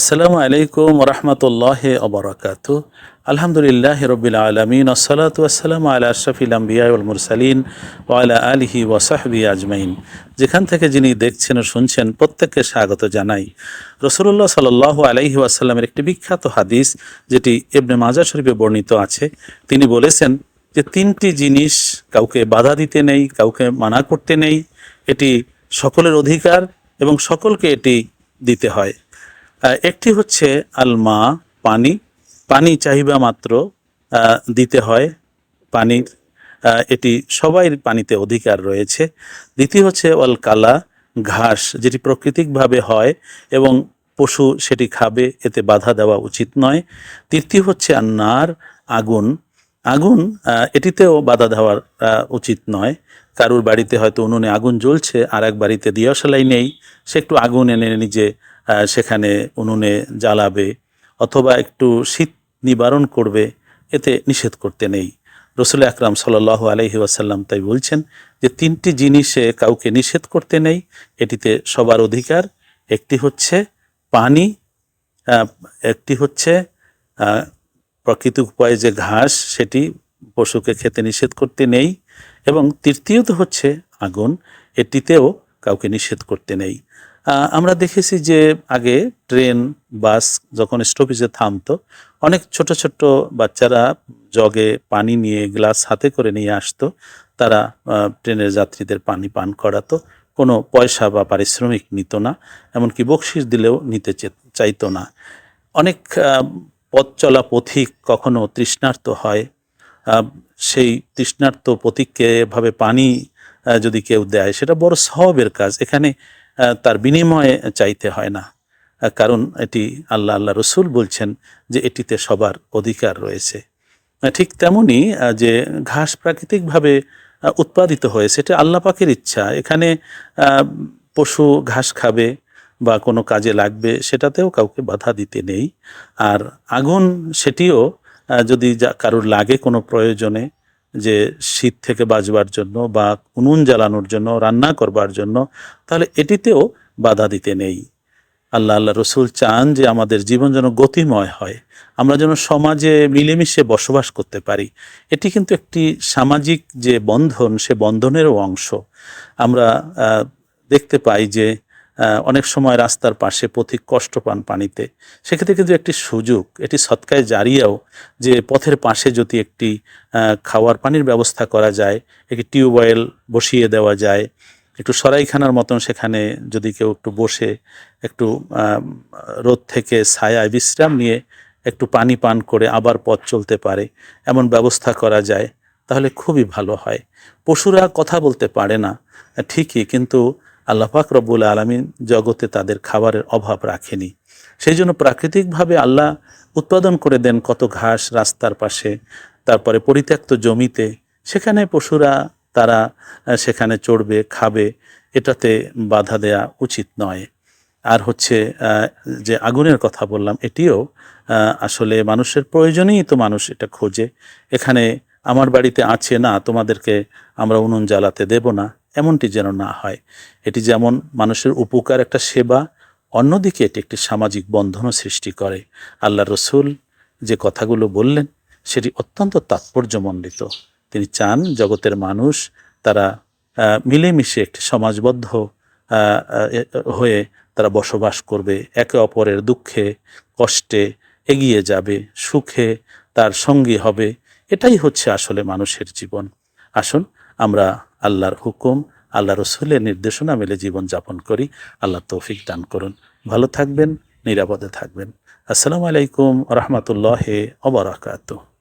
আসসালামু আলাইকুম রহমতুল্লাহ অবরাকাত আলহামদুলিল্লাহ রবিল আলমিন, আসসালাতু আসসালামু আলা আশরাফিল আম্বিয়া উল মুরসালিন ওয়ালা আলিহি ওয়াসাহবি আজমাইন। যেখান থেকে যিনি দেখছেন ও শুনছেন, প্রত্যেককে স্বাগত জানাই। রসুল্লাহ সাল আলাইহি ওয়াসাল্লামের একটি বিখ্যাত হাদিস, যেটি ইবনে মাজা শরীফে বর্ণিত আছে। তিনি বলেছেন যে, তিনটি জিনিস কাউকে বাধা দিতে নেই, কাউকে মানা করতে নেই। এটি সকলের অধিকার এবং সকলকে এটি দিতে হয়। একটি হচ্ছে আলমা, পানি। পানি চাহিদা মাত্র দিতে হয়। পানির এটি সবাই পানিতে অধিকার রয়েছে। দ্বিতীয় হচ্ছে অল কালা, ঘাস, যেটি প্রাকৃতিকভাবে হয় এবং পশু সেটি খাবে, এতে বাধা দেওয়া উচিত নয়। তৃতীয় হচ্ছে আন্নার, আগুন। আগুন এটিতেও বাধা দেওয়ার উচিত নয়। কারুর বাড়িতে হয়তো উনুনে আগুন জ্বলছে আর এক বাড়িতে দিয়াশালাই নেই। সে একটু আগুন এনে নিজে সেখানে উনুনে জ্বালাবে অথবা একটু শীত নিবারণ করবে, এতে নিষেধ করতে নেই। রসুল আকরাম সাল আলহি ওয়াসাল্লাম তাই বলছেন যে, তিনটি জিনিসে কাউকে নিষেধ করতে নেই, এটিতে সবার অধিকার, একটি হচ্ছে পানি একটি হচ্ছে প্রাকৃতিক উপায়ে যে ঘাস, সেটি পশুকে খেতে নিষেধ করতে নেই এবং তৃতীয়ত হচ্ছে আগুন, এটিতেও কাউকে নিষেধ করতে নেই। আমরা দেখেছি যে আগে ট্রেন, বাস যখন স্টপেজে থামতো, অনেক ছোট ছোট বাচ্চারা জগে পানি নিয়ে গ্লাস হাতে করে নিয়ে আসতো। তারা ট্রেনের যাত্রীদের পানি পান করাতো। কোনো পয়সা বা পারিশ্রমিক নিত না, এমনকি বকশিস দিলেও নিতে চাইতো না। অনেক পথ চলা পথিক কখনো তৃষ্ণার্ত হয়। সেই তৃষ্ণার্ত পথিককে এভাবে পানি যদি কেউ দেয়, সেটা বড় সহবের কাজ। এখানে তার বিনিময়ে চাইতে হয় না। কারণ এটি আল্লাহ আল্লাহ রসুল বলছেন যে এটিতে সবার অধিকার রয়েছে। ঠিক তেমনি যে ঘাস প্রাকৃতিকভাবে উৎপাদিত হয়েছে এটা আল্লাহ পাকের ইচ্ছা। এখানে পশু ঘাস খাবে বা কোনো কাজে লাগবে, সেটাতেও কাউকে বাধা দিতে নেই। আর আগুন, সেটিও যদি যা কারোর লাগে কোনো প্রয়োজনে যে শীত থেকে বাঁচবার জন্য বা উনুন জ্বালানোর জন্য, রান্না করবার জন্য, তাহলে এটিতেও বাধা দিতে নেই। আল্লাহ আল্লাহ রসুল চান যে আমাদের জীবন যেন গতিময় হয়, আমরা যেন সমাজে মিলেমিশে বসবাস করতে পারি। এটি কিন্তু একটি সামাজিক যে বন্ধন, সে বন্ধনেরও অংশ। আমরা দেখতে পাই যে অনেক সময় রাস্তার পাশে পথিক কষ্ট পান পানিতে। সেক্ষেত্রে কিন্তু একটি সুযোগ এটি সৎকায় জারিয়াও যে পথের পাশে যদি একটি খাওয়ার পানির ব্যবস্থা করা যায়, একটি টিউবওয়েল বসিয়ে দেওয়া যায়, একটু সরাইখানার মতন সেখানে যদি কেউ একটু বসে, একটু রোদ থেকে ছায়ায় বিশ্রাম নিয়ে একটু পানি পান করে আবার পথ চলতে পারে, এমন ব্যবস্থা করা যায়, তাহলে খুবই ভালো হয়। পশুরা কথা বলতে পারে না, ঠিকই, কিন্তু আল্লাহ রব্বুল আলমিন জগতে তাদের খাবারের অভাব রাখেনি। সেই জন্য প্রাকৃতিকভাবে আল্লাহ উৎপাদন করে দেন কত ঘাস রাস্তার পাশে, তারপরে পরিত্যক্ত জমিতে, সেখানে পশুরা তারা সেখানে চড়বে, খাবে, এটাতে বাধা দেয়া উচিত নয়। আর হচ্ছে যে আগুনের কথা বললাম, এটিও আসলে মানুষের প্রয়োজনেই তো মানুষ এটা খোঁজে। এখানে আমার বাড়িতে আছে না, তোমাদেরকে আমরা উনুন জ্বালাতে দেব না। এমনটি যেন না হয়। এটি যেমন মানুষের উপকার একটা সেবা, অন্যদিকে এটি একটি সামাজিক বন্ধনও সৃষ্টি করে। আল্লাহ রসুল যে কথাগুলো বললেন, সেটি অত্যন্ত তাৎপর্যমণ্ডিত। তিনি চান জগতের মানুষ তারা মিলেমিশে একটি সমাজবদ্ধ হয়ে তারা বসবাস করবে, একে অপরের দুঃখে, কষ্টে এগিয়ে যাবে, সুখে তার সঙ্গী হবে। এটাই হচ্ছে আসলে মানুষের জীবন। আসুন আমরা আল্লাহর হুকুম আল্লাহ রসুলের নির্দেশনা মেলে জীবন যাপন করি। আল্লাহ তৌফিক দান করুন। ভালো থাকবেন, নিরাপদে থাকবেন। আসসালামু আলাইকুম রহমতুল্লাহ অবরাকাতুহ